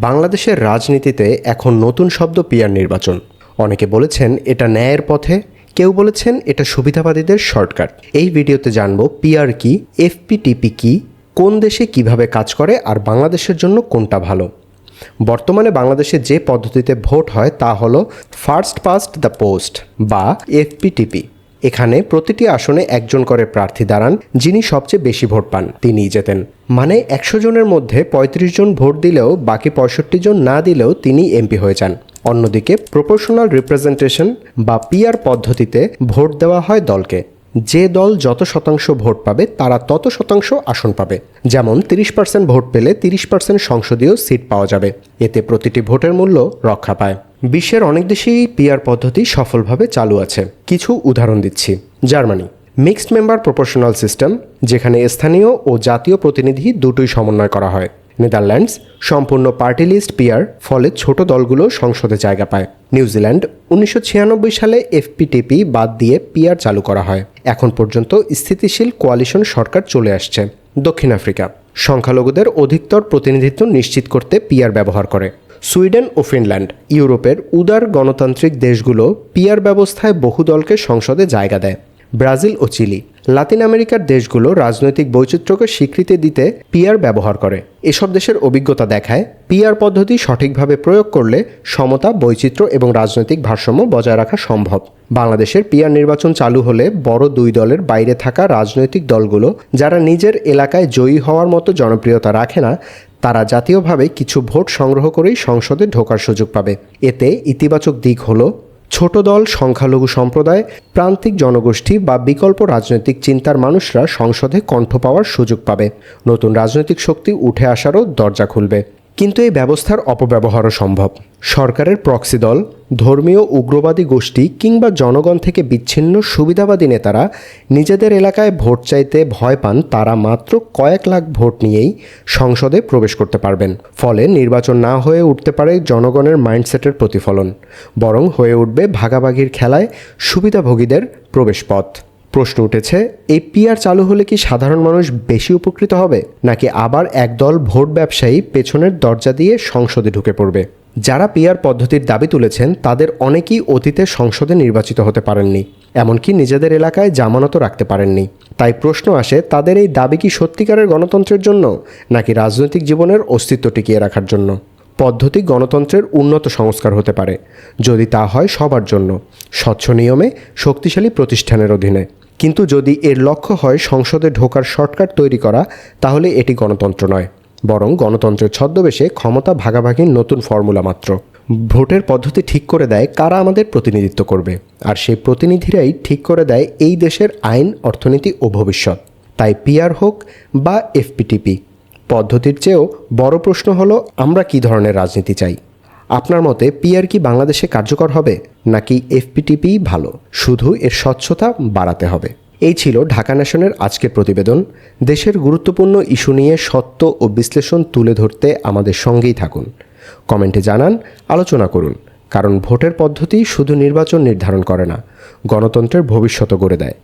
বাংলাদেশের রাজনীতিতে এখন নতুন শব্দ পিয়ার নির্বাচন। অনেকে বলেছেন এটা ন্যায়ের পথে, কেউ বলেছেন এটা সুবিধাবাদীদের শর্টকাট। এই ভিডিওতে জানব পিয়ার কি, এফপিটিপি কি, কোন দেশে কীভাবে কাজ করে আর বাংলাদেশের জন্য কোনটা ভালো। বর্তমানে বাংলাদেশে যে পদ্ধতিতে ভোট হয় তা হলো ফার্স্ট পাস্ট দ্য পোস্ট বা এফপিটিপি। এখানে প্রতিটি আসনে একজন করে প্রার্থী দাঁড়ান, যিনি সবচেয়ে বেশি ভোট পান। তিনিই জেতেন। মানে একশো জনের মধ্যে ৩৫ জন ভোট দিলেও বাকি পঁয়ষট্টি জন না দিলেও তিনি এমপি হয়ে যান। অন্যদিকে প্রপোর্শনাল রিপ্রেজেন্টেশন বা পিআর পদ্ধতিতে ভোট দেওয়া হয় দলকে। যে দল যত শতাংশ ভোট পাবে, তারা তত শতাংশ আসন পাবে। যেমন তিরিশ পার্সেন্ট ভোট পেলে তিরিশ পার্সেন্ট সংসদীয় সিট পাওয়া যাবে। এতে প্রতিটি ভোটের মূল্য রক্ষা পায়। বিশ্বের অনেক দেশেই পিআর পদ্ধতি সফলভাবে চালু আছে। কিছু উদাহরণ দিচ্ছি। Germany mixed member proportional system যেখানে স্থানীয় ও জাতীয় প্রতিনিধি দুটোই সমন্বয় করা হয়। নেদারল্যান্ডস, সম্পূর্ণ পার্টি লিস্ট পিআর ফলে ছোট দলগুলো সংসদে জায়গা পায়। নিউজিল্যান্ড উনিশশো ছিয়ানব্বই সালে এফপিটিপি বাদ দিয়ে পিয়ার চালু করা হয়। এখন পর্যন্ত স্থিতিশীল কোয়ালিশন সরকার চলে আসছে। দক্ষিণ আফ্রিকা, সংখ্যালঘুদের অধিকতর প্রতিনিধিত্ব নিশ্চিত করতে পিয়ার ব্যবহার করে। সুইডেন ও ফিনল্যান্ড, ইউরোপের উদার গণতান্ত্রিক দেশগুলো পিয়ার ব্যবস্থায় বহু দলকে সংসদে জায়গা দেয়। ব্রাজিল ও চিলি, লাতিন আমেরিকার দেশগুলো রাজনৈতিক বৈচিত্র্যকে স্বীকৃতি দিতে পিয়ার ব্যবহার করে। এসব দেশের অভিজ্ঞতা দেখায় পিয়ার পদ্ধতি সঠিকভাবে প্রয়োগ করলে সমতা, বৈচিত্র্য এবং রাজনৈতিক ভারসাম্য বজায় রাখা সম্ভব। বাংলাদেশের পিয়ার নির্বাচন চালু হলে বড় দুই দলের বাইরে থাকা রাজনৈতিক দলগুলো, যারা নিজের এলাকায় জয়ী হওয়ার মতো জনপ্রিয়তা রাখে না তারা জাতীয়ভাবে কিছু ভোট সংগ্রহ করেই সংসদে ঢোকার সুযোগ পাবে। এতে ইতিবাচক দিক হল, ছোট দল, সংখ্যালঘু সম্প্রদায়, প্রান্তিক জনগোষ্ঠী বা বিকল্প রাজনৈতিক চিন্তার মানুষরা সংসদে কণ্ঠ পাওয়ার সুযোগ পাবে। নতুন রাজনৈতিক শক্তি উঠে আসারও দরজা খুলবে। কিন্তু এই ব্যবস্থার অপব্যবহারও সম্ভব। সরকারের প্রক্সি দল, ধর্মীয় উগ্রবাদী গোষ্ঠী কিংবা জনগণ থেকে বিচ্ছিন্ন সুবিধাবাদী নেতারা নিজেদের এলাকায় ভোট চাইতে ভয় পান তারা মাত্র কয়েক লাখ ভোট নিয়েই সংসদে প্রবেশ করতে পারবেন। ফলে নির্বাচন না হয়ে উঠতে পারে জনগণের মাইন্ডসেটের প্রতিফলন। বরং হয়ে উঠবে ভাগাভাগির খেলায় সুবিধাভোগীদের প্রবেশপথ। প্রশ্ন উঠেছে, এই পিআর চালু হলে কি সাধারণ মানুষ বেশি উপকৃত হবে? নাকি আবার একদল ভোট ব্যবসায়ী পেছনের দরজা দিয়ে সংসদে ঢুকে পড়বে? যারা পিআর পদ্ধতির দাবি তুলেছেন, তাদের অনেকেই অতীতে সংসদে নির্বাচিত হতে পারেননি, এমনকি নিজেদের এলাকায় জামানতও রাখতে পারেননি। তাই প্রশ্ন আসে, তাদের এই দাবি কি সত্যিকারের গণতন্ত্রের জন্য, নাকি রাজনৈতিক জীবনের অস্তিত্ব টিকিয়ে রাখার জন্য? পদ্ধতি গণতন্ত্রের উন্নত সংস্কার হতে পারে, যদি তা হয় সবার জন্য, স্বচ্ছ নিয়মে, শক্তিশালী প্রতিষ্ঠানের অধীনে। কিন্তু যদি এর লক্ষ্য হয় সংসদে ঢোকার শর্টকাট তৈরি করা, তাহলে এটি গণতন্ত্র নয়, বরং গণতন্ত্রের ছদ্মবেশে ক্ষমতা ভাগাভাগির নতুন ফর্মুলা মাত্র। ভোটের পদ্ধতি ঠিক করে দেয় কারা আমাদের প্রতিনিধিত্ব করবে, আর সেই প্রতিনিধিরাই ঠিক করে দেয় এই দেশের আইন, অর্থনীতি ও ভবিষ্যৎ। তাই পিআর হোক বা এফপিটিপি, পদ্ধতির চেয়েও বড় প্রশ্ন হলো, আমরা কী ধরনের রাজনীতি চাই? আপনার মতে পিআর কি বাংলাদেশে কার্যকর হবে, নাকি এফপিটিপি ভালো? শুধু এর স্বচ্ছতা বাড়াতে হবে। এই ছিল ঢাকা ন্যাশনের আজকের প্রতিবেদন। দেশের গুরুত্বপূর্ণ ইস্যু নিয়ে সত্য ও বিশ্লেষণ তুলে ধরতে আমাদের সঙ্গেই থাকুন। কমেন্টে জানান, আলোচনা করুন, কারণ ভোটের পদ্ধতি শুধু নির্বাচন নির্ধারণ করে না, গণতন্ত্রের ভবিষ্যৎ গড়ে দেয়।